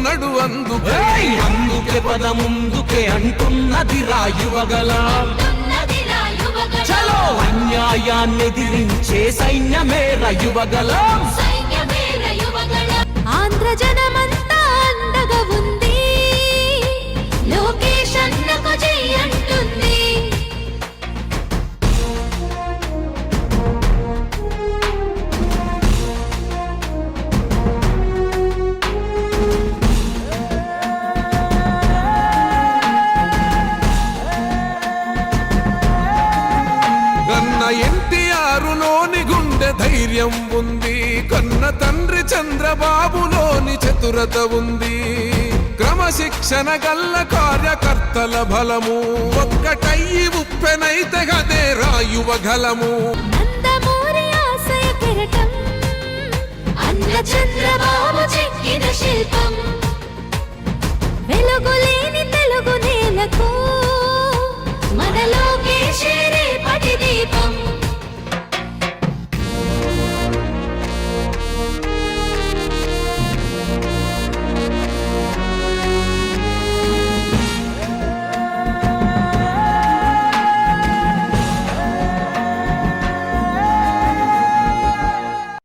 చేస్తున్నాడు అందుకే! అందుకే పద ముందుకే అంటున్నది రాయువగల. చలో అన్యాయాన్ని ఎదిరించే సైన్యమే రయువగల. సైన్యమేర కన్న గుండె ధైర్యం ఉంది. కన్న తండ్రి చంద్రబాబులోని చతురత ఉంది. క్రమశిక్షణ గల్ల కార్యకర్తల బలము. ఒక్కటయ్యి ఉప్పెనైతే గదే రాయువ గలము.